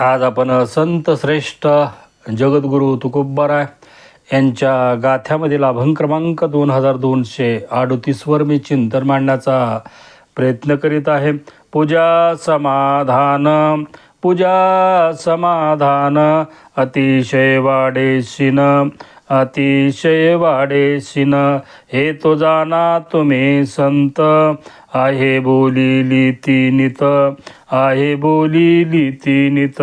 आज आपण संत श्रेष्ठ जगद्गुरू तुकोबाराय यांच्या गाथ्यामधील अभंग क्रमांक दोन हजार दोनशे अडतीसवर मी चिंतन मांडण्याचा प्रयत्न करीत आहे. पूजा समाधान पूजा समाधान अतिशय वाडेशीन अतिशय वाडेशिन हे तो जाना तुम्ही संत. आहे बोलिली ती नित आहे बोलिली ती नित.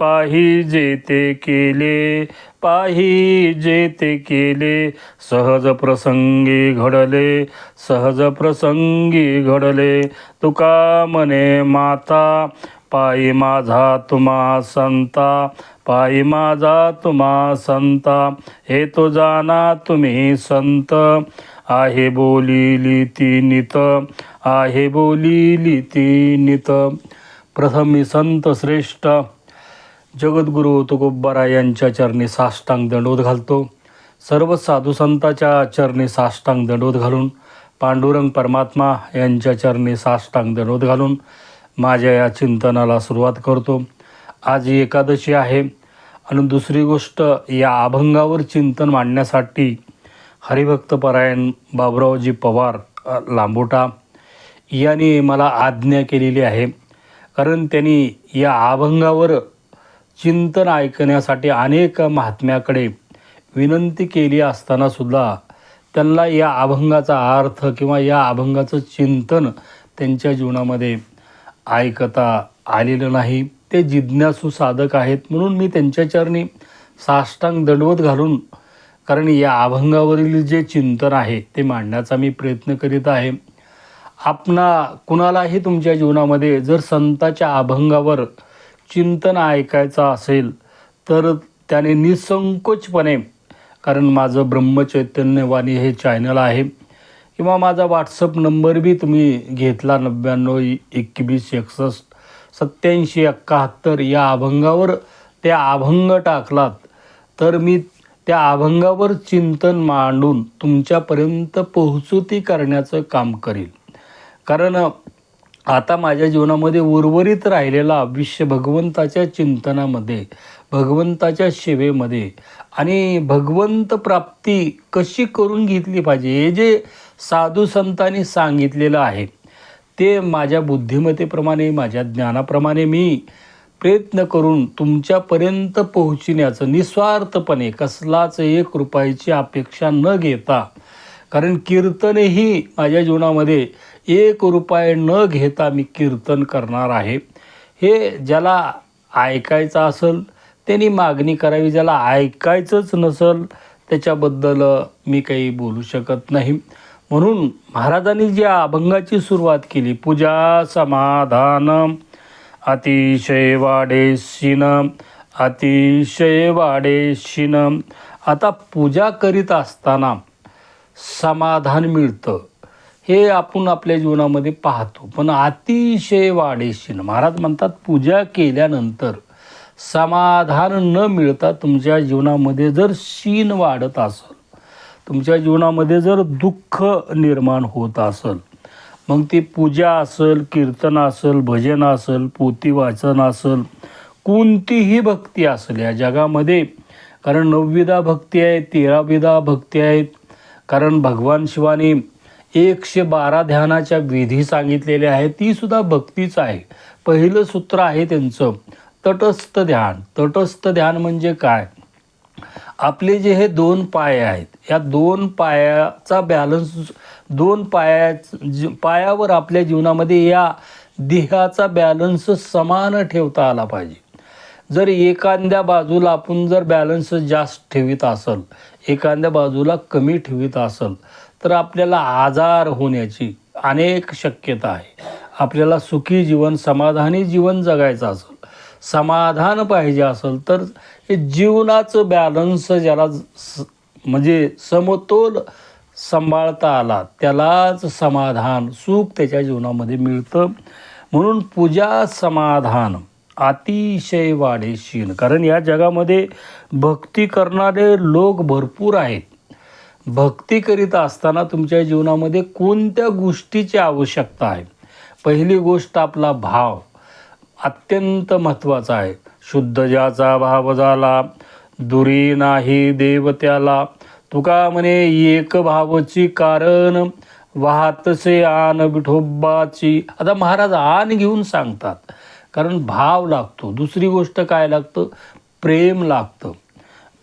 पाहिजे ते केले पाहिजे ते केले सहज प्रसंगी घडले सहज प्रसंगी घडले. तुका मने माता पायी माझा तुम्हा संता पायी माझा तुम्हा संता हे तो जाना तुम्ही संत. आहे बोलिली ती नित आहे बोलिली ती नित. प्रथम मी संत श्रेष्ठ जगद्गुरू तुकोब्बारा यांच्या चरणी साष्टांग दंडोत घालतो. सर्व साधू संताच्या चरणी साष्टांग दंडोत घालून पांडुरंग परमात्मा यांच्या चरणी साष्टांग दंडोत घालून माझ्या या चिंतनाला सुरुवात करतो. आज एकादशी आहे आणि दुसरी गोष्ट या अभंगावर चिंतन मांडण्यासाठी हरिभक्तपरायण बाबुरावजी पवार लांबोटा यांनी मला आज्ञा केलेली आहे. कारण त्यांनी या अभंगावर चिंतन ऐकण्यासाठी अनेक महात्म्याकडे विनंती केली असतानासुद्धा त्यांना या अभंगाचा अर्थ किंवा या अभंगाचं चिंतन त्यांच्या जीवनामध्ये ऐकता आलेलं नाही. ते जिज्ञासू साधक आहेत. म्हणून मी त्यांच्या चरणी साष्टांग दंडवत घालून कारण या अभंगावरील जे चिंतन आहे ते मांडण्याचा मी प्रयत्न करीत आहे. आपणा कुणालाही तुमच्या जीवनामध्ये जर संताच्या अभंगावर चिंतन ऐकायचं असेल तर त्याने निसंकोचपणे कारण माझं ब्रह्मचैतन्यवाणी हे चॅनल आहे. किंवा माझा व्हॉट्सअप नंबर बी तुम्ही घेतला नव्याण्णव एकवीस एकसष्ट सत्याऐंशी एकाहत्तर या अभंगावर. त्या अभंग टाकलात. तर मी त्या अभंगावर चिंतन मांडून तुमच्यापर्यंत पोहोचुती करण्याचं काम करेल कारण आता माझ्या जीवनामध्ये उर्वरित राहिलेला आयुष्य भगवंताच्या चिंतनामध्ये भगवंताच्या सेवेमध्ये आणि भगवंत प्राप्ती कशी करून घेतली पाहिजे हे जे साधू संतांनी सांगितलेलं आहे. ते माझ्या बुद्धिमत्तेप्रमाणे माझ्या ज्ञानाप्रमाणे मी प्रयत्न करून तुमच्यापर्यंत पोहोचण्याचं निस्वार्थपणे कसलाच एक रुपयाची अपेक्षा न घेता कारण कीर्तनही माझ्या जीवनामध्ये एक रुपये न घेता मी कीर्तन करणार आहे. हे ज्याला ऐकायचं असेल त्यांनी मागणी करावी. ज्याला ऐकायचंच नसेल त्याच्याबद्दल मी काही बोलू शकत नाही. म्हणून महाराजांनी जी अभंगाची सुरुवात केली पूजा समाधान अतिशय वाडे वाडेशिन अतिशय वाडे वाडेशिन आता पूजा करीत असताना समाधान मिळतं हे आपण आपल्या जीवनामध्ये पाहतो. पण अतिशय वाडेशीन महाराज म्हणतात पूजा केल्यानंतर समाधान न मिळता तुमच्या जीवनामध्ये जर शीन वाढत असेल तुमच्या जीवनामध्ये जर दुःख निर्माण होत असेल मग ती पूजा असेल कीर्तन असेल भजन असेल पोती वाचन असेल कोणतीही भक्ती असेल या जगामध्ये कारण नवविधा भक्ती आहे तेराविधा भक्ती आहेत कारण भगवान शिवाने एकशे बारा ध्यानाच्या विधी सांगितलेल्या आहेत ती सुद्धा भक्तीच आहे. पहिलं सूत्र आहे त्यांचं तटस्थ ध्यान. तटस्थ ध्यान म्हणजे काय? आपले जे हे दोन पाय आहेत या दोन पायाचा बॅलन्स दोन पाया ज- पायावर आपल्या जीवनामध्ये या देहाचा बॅलन्स समान ठेवता आला पाहिजे. जर एखाद्या बाजूला आपण जर बॅलन्स जास्त ठेवीत असेल एखाद्या बाजूला कमी ठेवीत असेल तर आपल्याला आजार होण्याची अनेक शक्यता आहे. आपल्याला सुखी जीवन समाधानी जीवन जगायचं असेल समाधान पाहिजे असेल तर हे जीवनाचं बॅलन्स ज्याला स- म्हणजे समतोल सांभाळता आला त्यालाच समाधान सुख त्याच्या जीवनामध्ये मिळतं. म्हणून पूजा समाधान अतिशय वाढेशीन कारण या जगामध्ये भक्ती करणारे लोक भरपूर आहेत. भक्ती करीत असताना तुमच्या जीवनामध्ये कोणत्या गोष्टीची आवश्यकता आहे? पहिली गोष्ट आपला भाव. अत्यंत महत्त्वाचा आहे. शुद्ध ज्याचा भाव झाला दुरी नाही देव त्याला तुका म्हणे एक भावची कारण वाहतसे आन विठोबाची. आता महाराज आन घेऊन सांगतात. कारण भाव लागतो. दुसरी गोष्ट काय लागतं? प्रेम लागतं.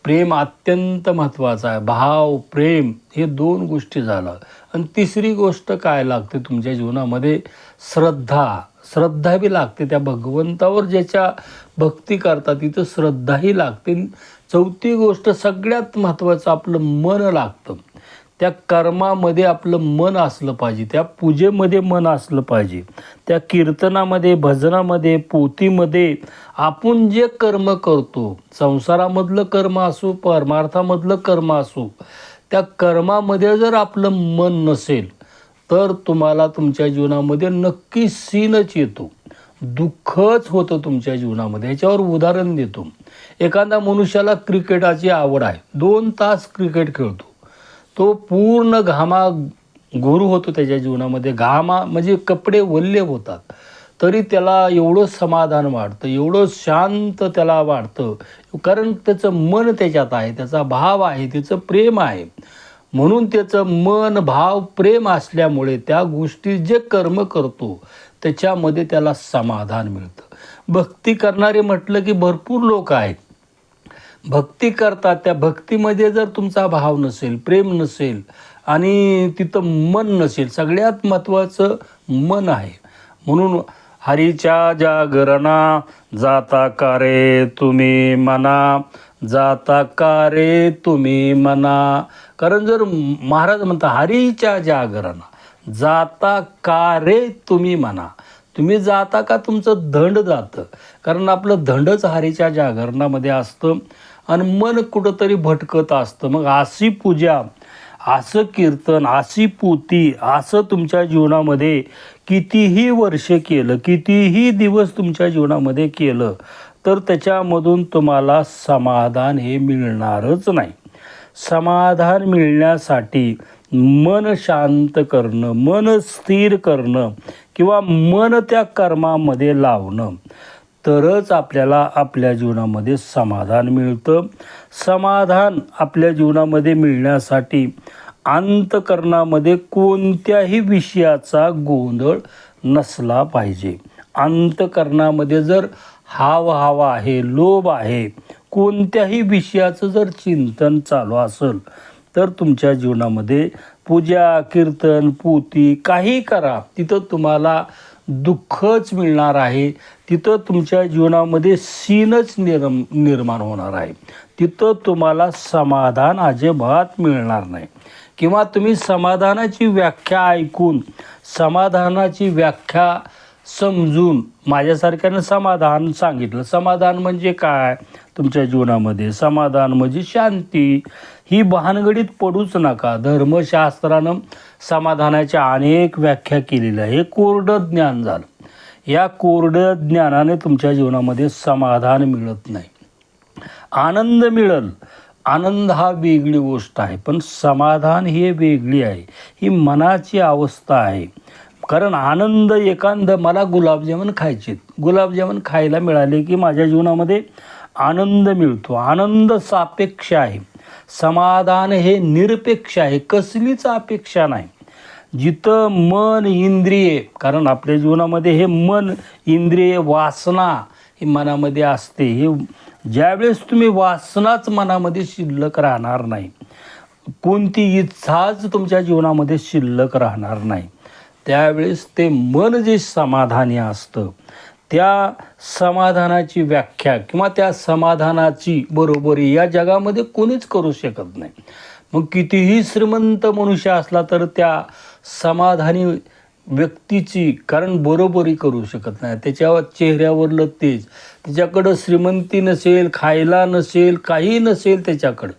प्रेम अत्यंत महत्त्वाचं आहे. भाव प्रेम हे दोन गोष्टी झालं. आणि तिसरी गोष्ट काय लागते तुमच्या जीवनामध्ये? श्रद्धा. श्रद्धा बी लागते त्या भगवंतावर ज्याच्या भक्ती करतात तिथं श्रद्धाही लागते. चौथी गोष्ट सगळ्यात महत्त्वाचं आपलं मन लागतं. त्या कर्मामध्ये आपलं मन असलं पाहिजे त्या पूजेमध्ये मन असलं पाहिजे. त्या कीर्तनामध्ये भजनामध्ये पोतीमध्ये आपण जे कर्म करतो संसारामधलं कर्म असो परमार्थामधलं कर्म असो त्या कर्मामध्ये जर आपलं मन नसेल तर तुम्हाला तुमच्या जीवनामध्ये नक्की सीनच येतो. दुःखच होतं तुमच्या जीवनामध्ये. याच्यावर उदाहरण देतो. एखाद्या मनुष्याला क्रिकेटाची आवड आहे. दोन तास क्रिकेट खेळतो. तो पूर्ण घामा गुरु होतो त्याच्या जीवनामध्ये. घामा म्हणजे कपडे वल्ले होतात. तरी त्याला एवढं समाधान वाटतं एवढं शांत त्याला वाटतं कारण त्याचं मन त्याच्यात आहे त्याचा भाव आहे त्याचं प्रेम आहे. म्हणून त्याचं मन भाव प्रेम असल्यामुळे त्या गोष्टी जे कर्म करतो त्याच्यामध्ये त्याला समाधान मिळतं. भक्ती करणारे म्हटलं की भरपूर लोक आहेत. भक्ती करतात त्या भक्तीमध्ये जर तुमचा भाव नसेल प्रेम नसेल आणि तिथं मन नसेल सगळ्यात महत्त्वाचं मन आहे. म्हणून हरीच्या जागरणा जाता का रे तुम्ही मना. जाता का रे तुम्ही मना? कारण जर महाराज म्हणता हरीच्या जागरणा जाता का रे तुम्ही म्हणा तुम्ही जाता का तुमचं दंड जातं? कारण आपलं दंडच हरीच्या जागरणामध्ये असतं आणि मन कुठंतरी भटकत असतं. मग अशी पूजा असं कीर्तन अशी पोती असं तुमच्या जीवनामध्ये कितीही वर्ष केलं कितीही दिवस तुमच्या जीवनामध्ये केलं तर त्याच्यामधून तुम्हाला समाधान हे मिळणारच नाही. समाधान मिळण्यासाठी मन शांत करणं मन स्थिर करणं किंवा मन त्या कर्मामध्ये लावणं तरच आपल्याला आपल्या जीवनामध्ये समाधान मिळतं. समाधान आपल्या जीवनामध्ये मिळण्यासाठी अंतकरणामध्ये कोणत्याही विषयाचा गोंधळ नसला पाहिजे. अंतकरणामध्ये जर हावहाव आहे लोभ आहे. कोणत्याही विषयाचं जर चिंतन चालू असेल तर तुमच्या जीवनामध्ये पूजा कीर्तन पोती काही करा. तिथं तुम्हाला दुःखच मिळणार आहे. तिथं तुमच्या जीवनामध्ये सीनच निर्म निर्माण होणार आहे. तिथं तुम्हाला समाधान अजिबात मिळणार नाही. किंवा तुम्ही समाधानाची व्याख्या ऐकून समाधानाची व्याख्या समजून माझ्यासारख्यानं समाधान सांगितलं. समाधान म्हणजे काय? तुमच्या जीवनामध्ये समाधान म्हणजे शांती. ही भानगडीत पडूच नका. धर्मशास्त्रानं समाधानाच्या अनेक व्याख्या केलेल्या आहे हे कोरडं ज्ञान झालं. या कोरडं ज्ञानाने तुमच्या जीवनामध्ये समाधान मिळत नाही. आनंद मिळल. आनंद हा वेगळी गोष्ट आहे पण समाधान हे वेगळी आहे. ही मनाची अवस्था आहे. कारण आनंद एकांत मला गुलाबजामुन खायचे गुलाबजामुन खायला मिळाले की माझ्या जीवनामध्ये आनंद मिळतो. आनंद सापेक्ष आहे. समाधान हे निरपेक्ष आहे. कसलीच अपेक्षा नाही. जिथं मन इंद्रिये कारण आपल्या जीवनामध्ये हे मन इंद्रिय वासना हे मनामध्ये असते. हे ज्यावेळेस तुम्ही वासनाच मनामध्ये शिल्लक राहणार नाही कोणती इच्छाच तुमच्या जीवनामध्ये शिल्लक राहणार नाही. त्यावेळेस ते मन जे समाधानी असतं त्या समाधानाची व्याख्या किंवा त्या समाधानाची बरोबरी या जगामध्ये कोणीच करू शकत नाही. मग कितीही श्रीमंत मनुष्य असला तर त्या समाधानी व्यक्तीची कारण बरोबरी करू शकत नाही. त्याच्या चेहऱ्यावरलं तेज त्याच्याकडं श्रीमंती नसेल खायला नसेल काही नसेल त्याच्याकडं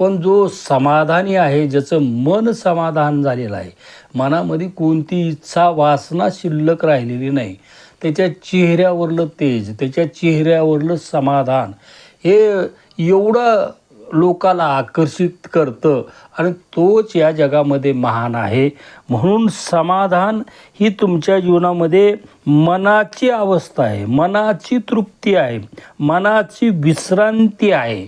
पण जो समाधानी आहे ज्याचं मन समाधान झालेलं आहे मनामध्ये कोणती इच्छा वासना शिल्लक राहिलेली नाही. त्याच्या चेहऱ्यावरलं तेज त्याच्या चेहऱ्यावरलं समाधान हे एवढं लोकाला आकर्षित करतं आणि तोच या जगामध्ये महान आहे. म्हणून समाधान ही तुमच्या जीवनामध्ये मनाची अवस्था आहे मनाची तृप्ती आहे मनाची विश्रांती आहे.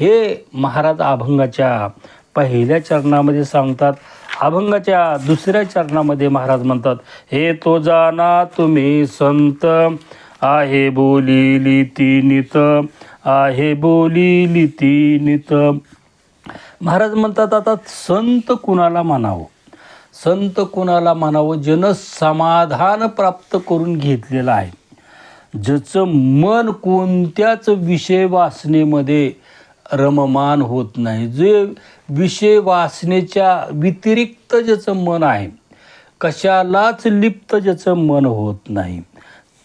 हे महाराज अभंगाच्या पहिल्या चरणामध्ये सांगतात अभंगाच्या दुसऱ्या चरणामध्ये महाराज म्हणतात हे तो जाना तुम्ही संत आहे बोलिली ती नित आहे बोलिली ती नित. महाराज म्हणतात आता संत कुणाला म्हणावं संत कुणाला म्हणावं जन समाधान प्राप्त करून घेतलेलं आहे. ज्याचं मन कोणत्याच विषय वासनेमध्ये रममान होत नाही. जे विषय वासनेच्या व्यतिरिक्त ज्याचं मन आहे कशालाच लिप्त ज्याचं मन होत नाही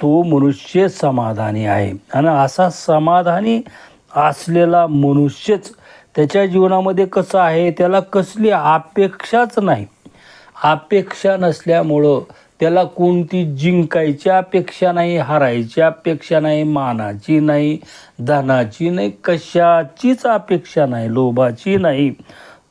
तो मनुष्य समाधानी आहे. आणि असा समाधानी असलेला मनुष्यच त्याच्या जीवनामध्ये कसं आहे त्याला कसली अपेक्षाच नाही. अपेक्षा नसल्यामुळं त्याला कोणती जिंकायची अपेक्षा नाही हारायची अपेक्षा नाही मानाची नाही धनाची नाही कशाचीच अपेक्षा नाही लोभाची नाही.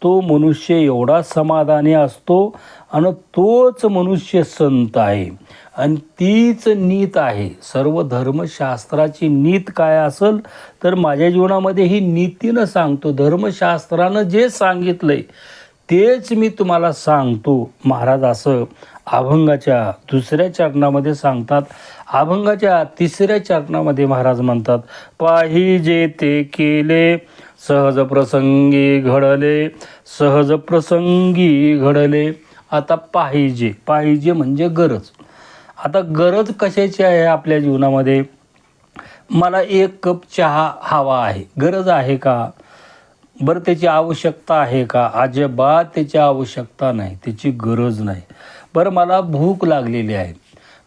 तो मनुष्य एवढा समाधानी असतो आणि तोच मनुष्य संत आहे. आणि तीच नीत आहे. सर्व धर्मशास्त्राची नीत काय असेल तर माझ्या जीवनामध्ये ही नीतीनं सांगतो. धर्मशास्त्रानं जे सांगितलं आहे तेच मी तुम्हाला सांगतो. महाराज असं अभंगाच्या दुसऱ्या चरणामध्ये सांगतात. अभंगाच्या तिसऱ्या चरणामध्ये महाराज म्हणतात पाहिजे ते केले सहज प्रसंगी घडले सहज प्रसंगी घडले. आता पाहिजे पाहिजे म्हणजे गरज. आता गरज कशाची आहे आपल्या जीवनामध्ये? मला एक कप चहा हवा आहे. गरज आहे का? बरं त्याची आवश्यकता आहे का? अजिबात त्याची आवश्यकता नाही. त्याची गरज नाही. बरं मला भूक लागलेली आहे.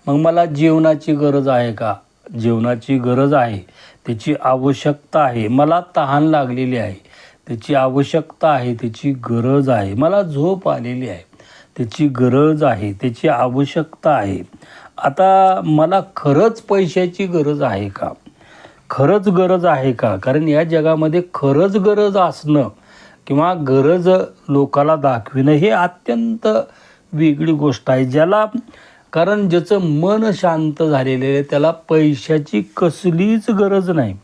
मग मला जेवणाची गरज आहे का? जेवणाची गरज आहे. त्याची आवश्यकता आहे. मला तहान लागलेली आहे. त्याची आवश्यकता आहे. त्याची गरज आहे. मला झोप आलेली आहे. त्याची गरज आहे. त्याची आवश्यकता आहे. आता मला खरंच पैशाची गरज आहे का? खरंच गरज आहे का? कारण या जगामध्ये खरंच गरज असणं किंवा गरज लोकाला दाखविणं हे अत्यंत वेगळी गोष्ट आहे. ज्याला कारण ज्याचं मन शांत झालेलं आहे त्याला पैशाची कसलीच गरज नाही.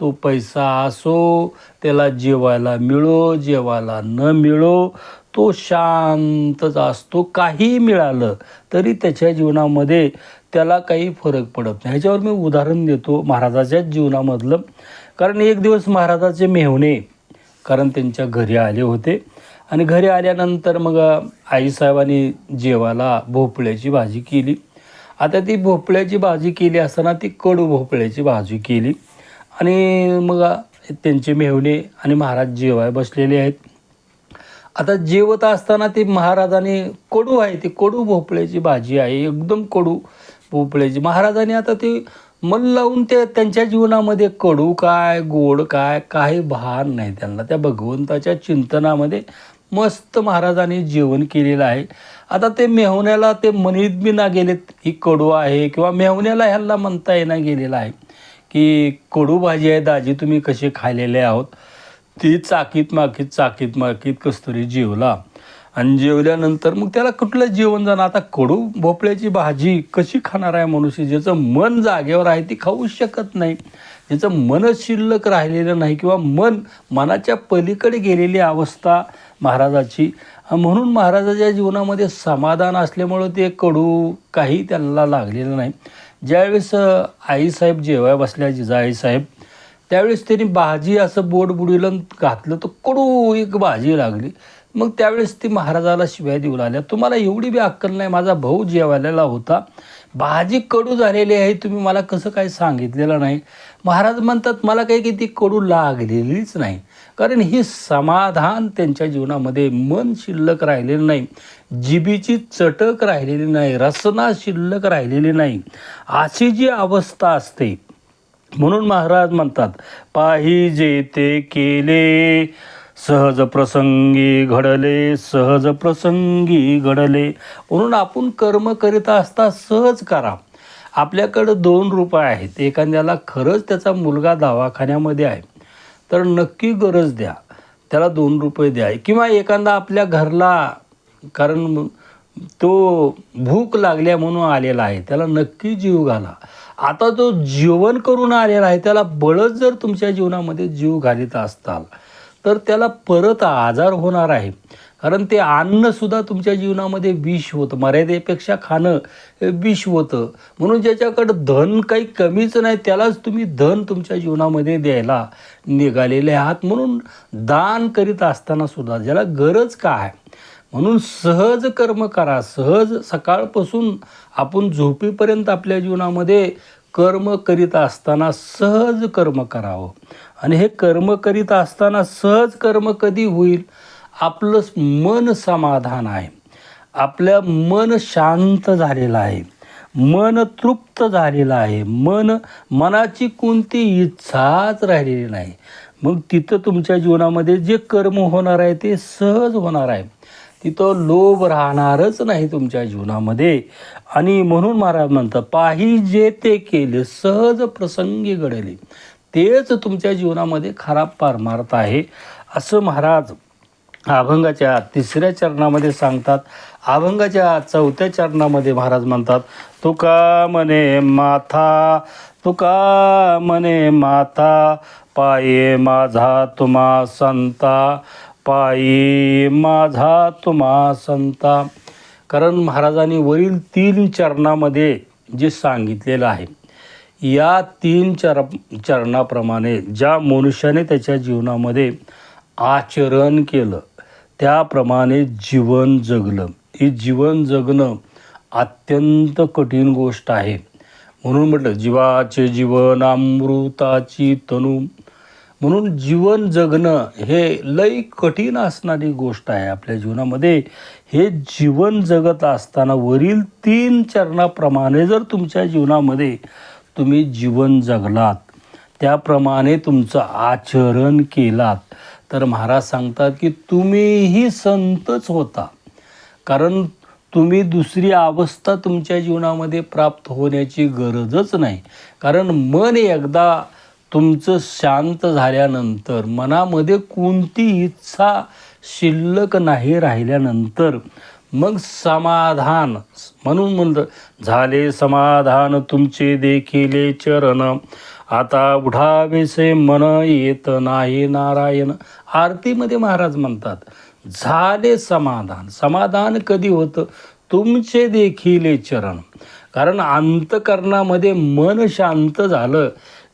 तो पैसा असो त्याला जेवायला मिळो जेवायला न मिळो तो शांतच असतो. काही मिळालं तरी त्याच्या जीवनामध्ये त्याला काही फरक पडत नाही. ह्याच्यावर मी उदाहरण देतो महाराजाच्याच जीवनामधलं. कारण एक दिवस महाराजाचे मेहणे कारण त्यांच्या घरी आले होते. आणि घरी आल्यानंतर मग आईसाहेबांनी जेवायला भोपळ्याची भाजी केली. आता ती भोपळ्याची भाजी केली असताना ती कडू भोपळ्याची भाजी केली. आणि मग त्यांचे मेहणे आणि महाराज जेवाय बसलेले आहेत. आता जेवत असताना ते महाराजाने कडू आहे ती कडू भोपळ्याची भाजी आहे एकदम कडू. पोपळ्याची महाराजांनी आता ते मन लावून ते त्यांच्या जीवनामध्ये कडू काय गोड काय काही भान नाही त्यांना. त्या भगवंताच्या चिंतनामध्ये मस्त महाराजांनी जेवण केलेलं आहे. आता ते मेहण्याला ते म्हणीत बी ना गेलेत ही कडू आहे किंवा मेहवण्याला ह्याला म्हणता येणं गेलेलं आहे की कडू भाजी आहे दाजी तुम्ही कसे खाल्लेले आहोत? ती चाकीत माकीत चाकीत माकीत कस्तुरी जेवला. आणि जेवल्यानंतर मग त्याला कुठलं जेवण जाणं? आता कडू भोपळ्याची भाजी कशी खाणार आहे मनुष्य? ज्याचं मन जागेवर आहे ती खाऊ शकत नाही. ज्याचं मन शिल्लक राहिलेलं नाही किंवा मन मनाच्या पलीकडे गेलेली अवस्था महाराजाची. म्हणून महाराजाच्या जीवनामध्ये समाधान असल्यामुळं ते कडू काही त्यांना लागलेलं नाही. ज्यावेळेस आईसाहेब जेवाय बसल्या जिजाईसाहेब त्यावेळेस त्यांनी भाजी असं बोट बुडीलं घातलं तर कडू एक भाजी लागली. मग त्यावेळेस ती महाराजाला शिव्या देऊ लागल्या तुम्हाला एवढी बी अक्कल नाही माझा भाऊ जेवायला होता. भाजी कडू झालेली आहे तुम्ही मला कसं काय सांगितलेलं नाही? महाराज म्हणतात मला काही की ती कडू लागलेलीच नाही. कारण ही समाधान त्यांच्या जीवनामध्ये मन शिल्लक राहिलेलं नाही. जिबीची चटक राहिलेली नाही रसना शिल्लक राहिलेली नाही. अशी जी अवस्था असते. म्हणून महाराज म्हणतात पाहिजे ते केले. सहज प्रसंगी घडले सहज प्रसंगी घडले. म्हणून आपण कर्म करीत असता सहज करा. आपल्याकडं दोन रुपये आहेत. एखाद्याला खरंच त्याचा मुलगा दवाखान्यामध्ये आहे. तर नक्की गरज द्या. त्याला दोन रुपये द्या. किंवा एखादा आपल्या घरला कारण तो भूक लागल्या म्हणून आलेला आहे. त्याला नक्की जीव घाला. आता तो जेवण करून आलेला आहे. त्याला बळच जर तुमच्या जीवनामध्ये जीव घालीत असताल. तर त्याला परत आजार होणार आहे. कारण ते अन्नसुद्धा तुमच्या जीवनामध्ये विष होतं. मर्यादेपेक्षा खाणं विष होतं. म्हणून ज्याच्याकडं धन काही कमीच नाही त्यालाच तुम्ही धन तुमच्या जीवनामध्ये द्यायला निघालेले आहात. म्हणून दान करीत असताना सुद्धा ज्याला गरज काय? म्हणून सहज कर्म करा. सहज सकाळपासून आपण झोपेपर्यंत आपल्या जीवनामध्ये कर्म करीत असताना सहज कर्म करावं. आणि हे कर्म करीत असताना सहज कर्म कधी होईल? आपलं मन समाधान आहे. आपल्या मन शांत झालेलं आहे. मन तृप्त झालेलं आहे. मन मनाची कोणती इच्छाच राहिलेली नाही. मग तिथं तुमच्या जीवनामध्ये जे कर्म होणार आहे ते सहज होणार आहे. तिथं लोभ राहणारच नाही तुमच्या जीवनामध्ये. आणि म्हणून महाराज म्हणतात पाहिजे ते केले सहज प्रसंगी घडले. तेच तुमच्या जीवनामध्ये खराब पारमार्थ आहे. असं महाराज अभंगाच्या तिसऱ्या चरणामध्ये सांगतात. अभंगाच्या चौथ्या चरणामध्ये महाराज म्हणतात तुका म्हणे माथा तुका म्हणे माथा पाये माझा तुम्हा संता पायी माझा तुम्हा संता. कारण महाराजांनी वरील तीन चरणामध्ये जे सांगितलेलं आहे या तीन चर चरणाप्रमाणे ज्या मनुष्याने त्याच्या जीवनामध्ये आचरण केलं त्याप्रमाणे जीवन जगलं. हे जीवन जगणं अत्यंत कठीण गोष्ट आहे. म्हणून म्हटलं जीवाचे जीवन अमृताची तनू. म्हणून जीवन जगणं हे लई कठीण असणारी गोष्ट आहे आपल्या जीवनामध्ये. हे जीवन जगत असताना वरील तीन चरणाप्रमाणे जर तुमच्या जीवनामध्ये तुम्ही जीवन जगलात. त्याप्रमाणे तुमचं आचरण केलात. तर महाराज सांगतात की तुम्हीही संतच होता. कारण तुम्ही दुसरी अवस्था तुमच्या जीवनामध्ये प्राप्त होण्याची गरजच नाही. कारण मन एकदा तुमचं शांत झाल्यानंतर मनामध्ये कोणती इच्छा शिल्लक नाही राहिल्यानंतर मग समाधान. म्हणून म्हणलं झाले समाधान तुमचे देखिले चरण. आता उठावेसे मन येत नाही नारायण. आरतीमध्ये महाराज म्हणतात झाले समाधान. समाधान कधी होतं? तुमचे देखिले चरण. कारण अंतकरणामध्ये मन शांत झालं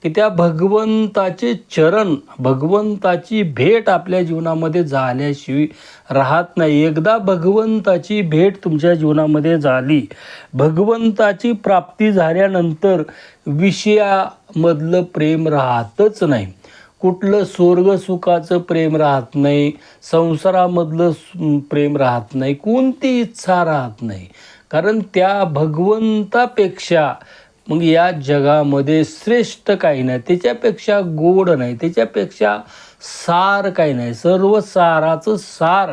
की त्या भगवंताचे चरण भगवंताची भेट आपल्या जीवनामध्ये झाल्याशिवाय राहत नाही. एकदा भगवंताची भेट तुमच्या जीवनामध्ये झाली भगवंताची प्राप्ती झाल्यानंतर विषयामधलं प्रेम राहतच नाही. कुठलं स्वर्गसुखाचं प्रेम राहत नाही संसारामधलं प्रेम राहत नाही कोणती इच्छा राहत नाही. कारण त्या भगवंतापेक्षा मग या जगामध्ये श्रेष्ठ काही नाही त्याच्यापेक्षा गोड नाही त्याच्यापेक्षा सार काही नाही. सर्व साराचं सार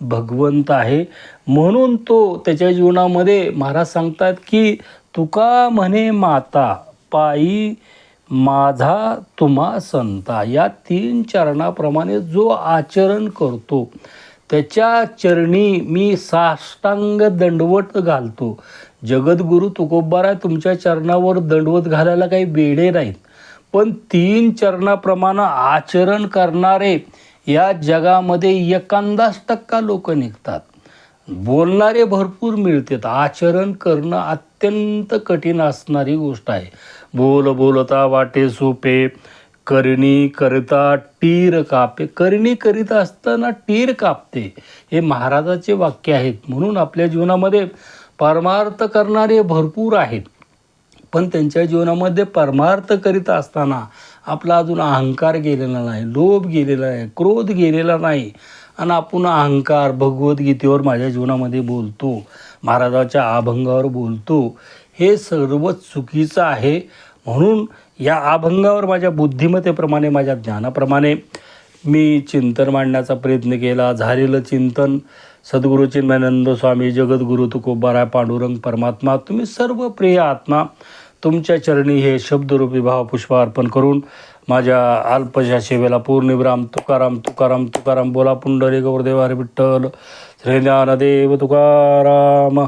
भगवंत आहे. म्हणून तो त्याच्या जीवनामध्ये महाराज सांगतात की तुका म्हणे माता पायी माझा तुम्हा संता. या तीन चरणाप्रमाणे जो आचरण करतो त्याच्या चरणी मी साष्टांग दंडवट घालतो. जगद्गुरू तुकोबारा तुमच्या चरणावर दंडवत घालायला काही बेडे नाहीत. पण तीन चरणाप्रमाणे आचरण करणारे या जगामध्ये एकांदाच टक्का लोक निघतात. बोलणारे भरपूर मिळतात. आचरण करणं अत्यंत कठीण असणारी गोष्ट आहे. बोल बोलता वाटे सोपे करणी करता टीर कापे. करणी करीत असताना टीर कापते. हे महाराजाचे वाक्य आहेत. म्हणून आपल्या जीवनामध्ये परमार्थ करणारे भरपूर आहेत. पण त्यांच्या जीवनामध्ये परमार्थ करीत असताना आपला अजून अहंकार गेलेला नाही लोभ गेलेला नाही क्रोध गेलेला नाही. आणि आपण अहंकार भगवद्गीतेवर माझ्या जीवनामध्ये बोलतो महाराजाच्या अभंगावर बोलतो हे सर्व चुकीचं आहे. म्हणून या अभंगावर माझ्या बुद्धिमत्तेप्रमाणे माझ्या ज्ञानाप्रमाणे मी चिंतन मांडण्याचा प्रयत्न केला झालेलं चिंतन सद्गुरू चिन्मयानंद स्वामी जगद्गुरू तुकोबाराय पांडुरंग परमात्मा तुम्ही सर्व प्रिय आत्मा तुमच्या चरणी हे शब्दरूपी भावपुष्प अर्पण करून माझ्या अल्पशा सेवेला पूर्णविराम तुकाराम तुकाराम तुकाराम बोला पुंडरी गौरदेव हरे विठ्ठल श्री ज्ञानदेव तुकाराम.